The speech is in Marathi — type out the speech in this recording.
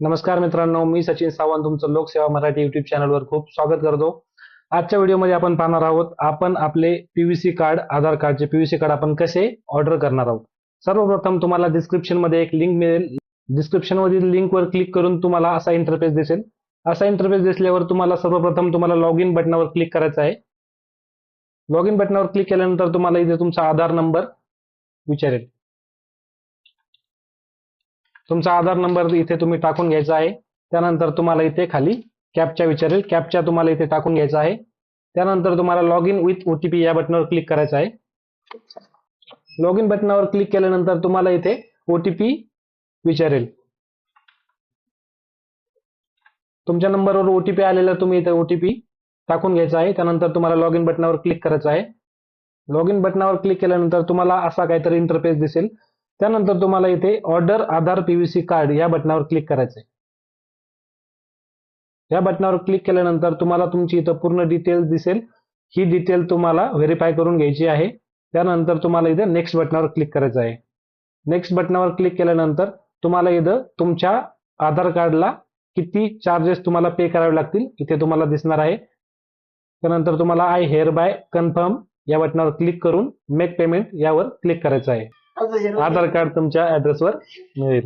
नमस्कार मित्रांनो मी सचिन सावंत तुमचं लोकसेवा मराठी युट्यूब चॅनलवर खूप स्वागत करतो. आजच्या व्हिडिओमध्ये आपण पाहणार आहोत आपण आपले पीव्हीसी कार्ड आधार कार्डचे पीव्हीसी कार्ड आपण कसे ऑर्डर करणार आहोत. सर्वप्रथम तुम्हाला डिस्क्रिप्शनमध्ये एक लिंक मिळेल. डिस्क्रिप्शन मधील लिंकवर क्लिक करून तुम्हाला असा इंटरफेस दिसेल. असा इंटरफेस दिसल्यावर तुम्हाला सर्वप्रथम तुम्हाला लॉग इन बटनावर क्लिक करायचं आहे. लॉग इन बटनावर क्लिक केल्यानंतर तुम्हाला इथे तुमचा आधार नंबर विचारेल. तुमचा आधार नंबर इथे तुम्ही टाकून घ्यायचा आहे. त्यानंतर तुम्हाला इथे खाली कॅपचा विचारेल. कॅपच्या तुम्हाला इथे टाकून घ्यायचा आहे. त्यानंतर तुम्हाला लॉग इन विथ ओटीपी या बटनावर क्लिक करायचं आहे. लॉग इन बटनावर क्लिक केल्यानंतर तुम्हाला इथे ओटीपी विचारेल. तुमच्या नंबरवर ओटीपी आलेला तुम्ही इथे ओटीपी टाकून घ्यायचा आहे. त्यानंतर तुम्हाला लॉग इन बटनावर क्लिक करायचं आहे. लॉग इन बटनावर क्लिक केल्यानंतर तुम्हाला असा काहीतरी इंटरफेस दिसेल. त्यानंतर तुम्हाला इथे ऑर्डर आधार पीव्हीसी कार्ड या बटनावर क्लिक करायचं आहे या बटनावर क्लिक केल्यानंतर तुम्हाला तुमची इथं पूर्ण डिटेल्स दिसेल. ही डिटेल तुम्हाला व्हेरीफाय करून घ्यायची आहे. त्यानंतर तुम्हाला इथं नेक्स्ट बटनावर क्लिक करायचं आहे. नेक्स्ट बटनावर क्लिक केल्यानंतर तुम्हाला इथं तुमच्या आधार कार्डला किती चार्जेस तुम्हाला पे करावे लागतील इथे तुम्हाला दिसणार आहे. त्यानंतर तुम्हाला आय हेअर बाय कन्फर्म या बटनावर क्लिक करून मेक पेमेंट यावर क्लिक करायचं आहे. आधार कार्ड तुमच्या ऍड्रेसवर मिळेल.